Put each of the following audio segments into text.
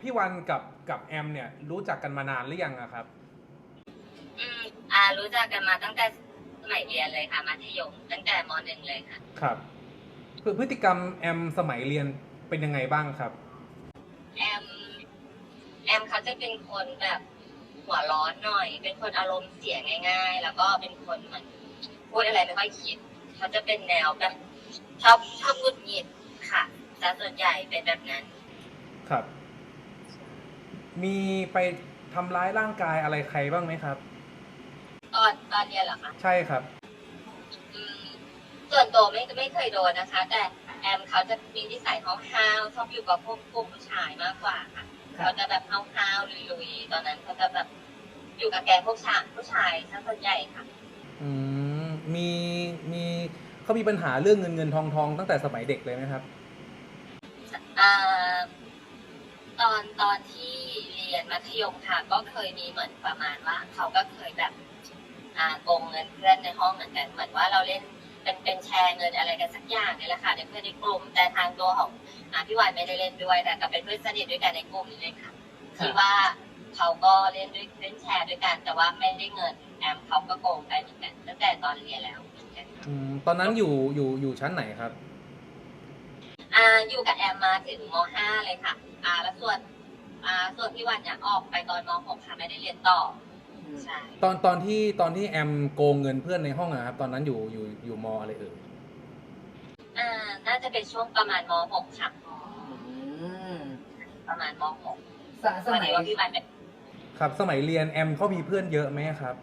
พี่วันกับกับแอมเนี่ยรู้จักกันมานานหรือยังอะครับ อืมอ่ารู้จักกันมาตั้งแต่สมัยเรียนเลยค่ะมัธยมตั้งแต่มหนึ่งเลยค่ะ ครับพพฤติกรรมแอมสมัยเรียนเป็นยังไงบ้างครับ แอม แอมเขาจะเป็นคนแบบหัวร้อนหน่อย เป็นคนอารมณ์เสียง่าย ๆ แล้วก็เป็นคนเหมือนพูดอะไรไม่ค่อยคิด เขาจะเป็นแนวแบบชอบชอบหงุดหงิดค่ะแต่ส่วนใหญ่เป็นแบบนั้น ครับ มีไปทำร้ายร่างกายอะไรใครบ้างไหมครับ ตอนตอนเรียนเหรอคะใช่ครับ อืมส่วนตัวไม่ไม่เคยโดนนะคะ แต่แอมเขาจะมีนิสัยห้าวๆชอบอยู่กับพวกกลุ่มผู้ชายมากกว่าค่ะเขาจะแบบห้าวๆลุยๆตอนนั้นเขาจะแบบอยู่กับแกงพวกชายผู้ชายซะส่วนใหญ่ค่ะ อืมมีมีเขามีปัญหาเรื่องเงินเงินทองทองตั้งแต่สมัยเด็กเลยไหมครับ อ่า ตอนตอนที่เรียนมัธยมค่ะ ก็เคยมีเหมือนประมาณว่าเขาก็เคยแบบอ่าโกงเงินเพื่อนในห้องเหมือนกันเหมือนว่าเราเล่นเป็นเป็นแชร์เงินอะไรกันสักอย่างนี่แหละค่ะในเพื่อนในกลุ่ม แต่ทางตัวของอ่าพี่วานไม่ได้เล่นด้วยแต่ก็เป็นเพื่อนสนิทด้วยกันในกลุ่มนี่เลยค่ะที่ว่าเขาก็เล่นด้วยเล่นแชร์ด้วยกัน แต่ว่าไม่ได้เงินแอมเขาก็โกงไปเหมือนกันตั้งแต่ตอนเรียนแล้วเหมือนกันอืมตอนนั้นอยู่อยู่อยู่ชั้นไหนครับ อ่าอยู่กับแอมมาถึงม .5 เลยค่ะ อ่า แล้วส่วนอ่าส่วนพี่วันเนี่ยออกไปตอนม .6 ค่ะไม่ได้เรียนต่อใช่ตอนตอนที่ตอนที่แอมโกงเงินเพื่อนในห้องอะครับตอนนั้นอยู่อยู่อยู่มอะไรเอ่ยอ่าน่าจะเป็นช่วงประมาณม .6 ค่ะอืมประมาณมส .6 สวันมัยนี้ว่าพี่วันเป็นครับ สมัยเรียนแอมเขามีเพื่อนเยอะไหมครับ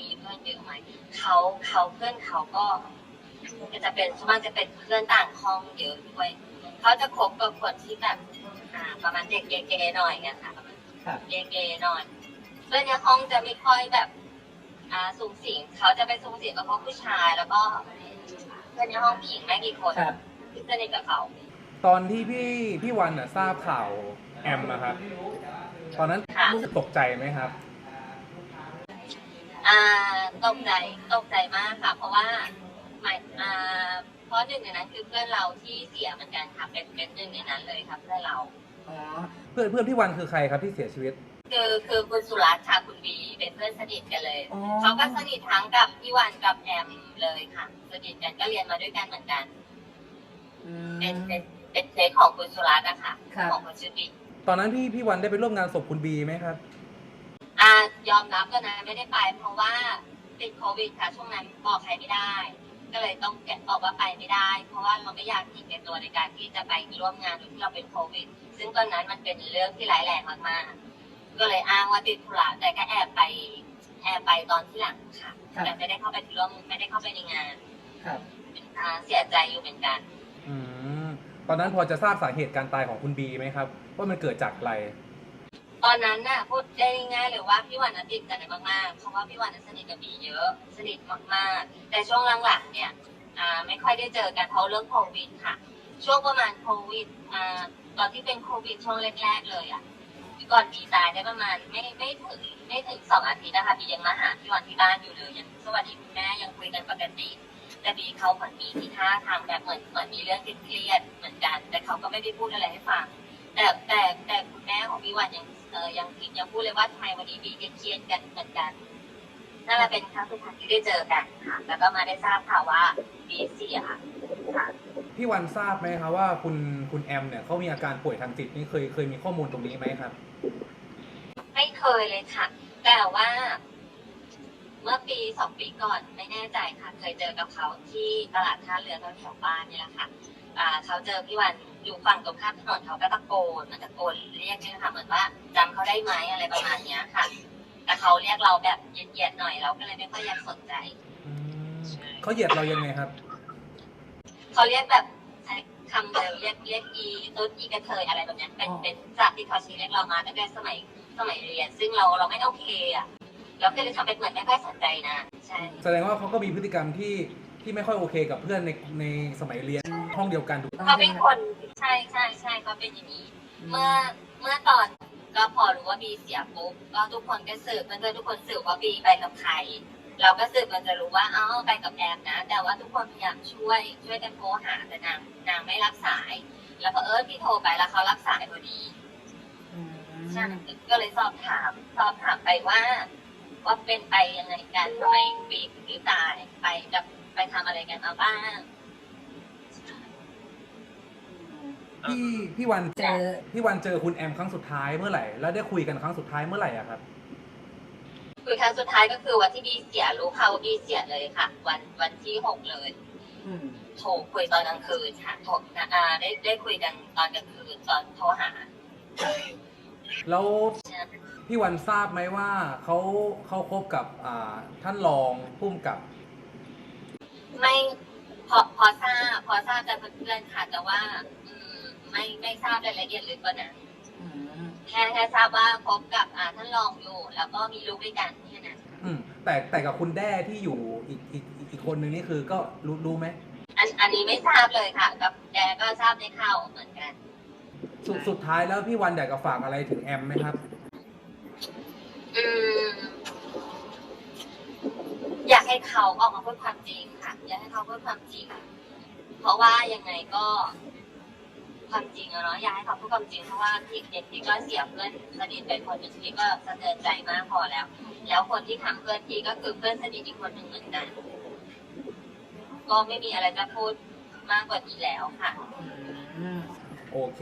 มีเพื่อนเยอะไหมเขาเขาเพื่อนเขาก็ ก็จะเป็นส่วนมากจะเป็นเพื่อนต่างห้องเยอะด้วยเขาจะคบกับคนที่แบบอ่าประมาณเด็กเกเรหน่อยเงี้ยค่ะครับ เกเรหน่อยเพื่อนในห้องจะไม่ค่อยแบบ อ่าสูงสิงเขาจะไปสูงสิงกับพวกผู้ชายแล้วก็เพื่อนในห้องผู้หญิงไม่กี่คนครับ ที่สนิทกับเขา ตอนที่พี่พี่วันอะทราบข่าวแอมนะครับ ตอนนั้นค่ะ รู้สึกตกใจไหมครับ อ่าตกใจตกใจมากค่ะ เพราะว่า หมายอ่าเพราะหนึ่งในนั้นคือเพื่อนเราที่เสียเหมือนกันค่ะเป็นเป็นหนึ่งในนั้นเลยครับเพื่อนเรา อ๋อเพื่อนเพื่อนพี่วันคือใครครับที่เสียชีวิต คือคือคุณสุรัตน์ค่ะคุณบีเป็นเพื่อนสนิทกันเลยอ๋อ เขาก็สนิททั้งกับพี่วันกับแอมเลยค่ะสนิทกันก็เรียนมาด้วยกันเหมือนกัน อืม เป็นเป็นเป็นเคสของคุณสุรัตน์นะคะครับ ของคุณชื่อบีตอนนั้นพี่พี่วันได้ไปร่วมงานศพคุณบีไหมครับ อ่ายอมรับก็นะไม่ได้ไปเพราะว่าติดโควิดค่ะช่วงนั้นบอกใครไม่ได้ ก็เลยต้องแกะบอกว่าไปไม่ได้ เพราะว่าเราไม่อยากทิ้งในตัวในการที่จะไปร่วมงานโดยที่เราเป็นโควิด ซึ่งตอนนั้นมันเป็นเรื่องที่ร้ายแรงมากๆ ก็เลยอ้างว่าติดธุระแต่ก็แอบไปแอบไปตอนที่หลังค่ะครับ แต่ไม่ได้เข้าไปร่วมไม่ได้เข้าไปในงานครับอ่าเสียใจอยู่เหมือนกัน อืมตอนนั้นพอจะทราบสาเหตุการตายของคุณบีไหมครับ ว่ามันเกิดจากอะไร ตอนนั้นน่ะพูดได้ง่ายเลยว่าพี่วันน่ะติดใจมากๆเพราะว่าพี่วันน่ะสนิทกับบีเยอะ สนิทมากๆ แต่ช่วงหลังๆเนี่ยอ่าไม่ค่อยได้เจอกันเพราะเรื่องโควิดค่ะ ช่วงประมาณโควิดอ่าตอนที่เป็นโควิดช่วงแรกๆเลยอะก่อนบีตายได้ประมาณไม่ไม่ถึงไม่ถึงสองอาทิตย์นะคะบียังมาหาพี่วันที่บ้านอยู่เลยยังสวัสดีคุณแม่ยังคุยกันปกติ แต่บีเขาเหมือนมีทีท่าทางแบบเหมือนเหมือนมีเรื่องเครียดเหมือนกัน แต่เขาก็ไม่ได้พูดอะไรให้ฟัง แต่แต่แต่คุณแม่ของพี่วันยัง ออยังยังพูดเลยว่าทำไมวันนี้บีเครียดกันเหมือนกันนั่นแหละเป็นครั้งสุดท้ายที่ได้เจอกันค่ะแล้วก็มาได้ทราบข่าวว่าบีเสียค่ะพี่วันทราบไหมครับว่าคุณคุณแอมเนี่ยเขามีอาการป่วยทางจิตนี่เคยเคยมีข้อมูลตรงนี้ไหมครับ ไม่เคยเลยค่ะ แต่ว่า เมื่อปีสองปีก่อนไม่แน่ใจค่ะ เคยเจอกับเขาที่ตลาดท่าเรือแถวๆบ้านนี่แหละค่ะอ่าเขาเจอพี่วัน อยู่ฝั่งตรงข้ามถนนเขาก็ตะโกนมันตะโกนเรียกนี่นะคะเหมือนว่าจำเขาได้ไหมอะไรประมาณเนี้ยค่ะ แต่เขาเรียกเราแบบเหยียดๆหน่อยเราก็เลยไม่ค่อยอยากสนใจ อืมเขาเหยียดเรายังไงครับ เขาเรียกแบบใช้คำเดิมเรียกเรียกอีตุ๊ดอีกระเทยอะไรแบบเนี้ยเป็นอ๋อ เป็นศัพท์ที่เขาชี้เรียกเรามาตั้งแต่สมัยสมัยเรียน ซึ่งเราเราไม่โอเคอะเราก็เลยทำเป็นเหมือนไม่ค่อยสนใจนะใช่แสดงว่าเขาก็มีพฤติกรรมที่ที่ไม่ค่อยโอเคกับเพื่อนในในสมัยเรียนห้องเดียวกันถูกเขาเป็นคน ใช่ใช่ใช่เขาเป็นอย่างนี้ เมื่อเมื่อตอนก็พอรู้ว่าบีเสียปุ๊บก็ทุกคนก็สืบเพื่อนๆทุกคนสืบว่าบีไปกับใครเราก็สืบมันจะรู้ว่าเอ้าไปกับแอมนะ แต่ว่าทุกคนพยายามช่วยช่วยกันโทรหาแต่นางนางไม่รับสาย แล้วก็เออพี่โทรไปแล้วเขารับสายพอดีอืมใช่ก็เลยสอบถามสอบถามไปว่าว่าเป็นไปยังไงกันทำไมปีกปีตายไปกับไปทำอะไรกันมาบ้าง พี่พี่วันเจอพี่วันเจอคุณแอมครั้งสุดท้ายเมื่อไหร่ แล้วได้คุยกันครั้งสุดท้ายเมื่อไหร่อะครับ คือครั้งสุดท้ายก็คือวันที่บีเสียรู้เขาวว่าบีเสียเลยค่ะ วันวันที่หกเลยอืมโทรคุยตอนกลางคืนค่ะโทรอ่าได้ได้คุยกันตอนกลางคืนตอนโทรหา แล้วใช่พี่วันทราบไหมว่าเขาเขาคบกับอ่าท่านรองพุ่มกับ ไม่พอพอทราบพอทราบจากเพื่อนๆค่ะ แต่ว่าอืม ไม่ไม่ทราบรายละเอียดลึกกว่านั้นอืมแค่แค่ทราบว่าคบกับอ่าท่านรองอยู่ แล้วก็มีลูกด้วยกันแค่นั้นอืมแต่แต่กับคุณแด้ที่อยู่อีกอีกอีกอีกคนนึงนี่คือก็รู้รู้ไหมอันอันนี้ไม่ทราบเลยค่ะ กับแกก็ทราบในข่าวเหมือนกัน สุดสุดท้ายแล้วพี่วันอยากจะฝากอะไรถึงแอมไหมครับ อืมอยากให้เขาออกมาพูดความจริงค่ะ อยากให้เขาพูดความจริง เพราะว่ายังไงก็ ความจริงอะเนาะอยากให้เขาพูดความจริงเพราะว่าพี่เด็กที่ก็เสียเพื่อนสนิทไปคนหนึ่งที่ก็สะเทือนใจมากพอแล้ว แล้วคนที่ทำเพื่อนพี่ก็คือเพื่อนสนิทอีกคนหนึ่งเหมือนกันก็ไม่มีอะไรจะพูดมากกว่านี้แล้วค่ะ โอเค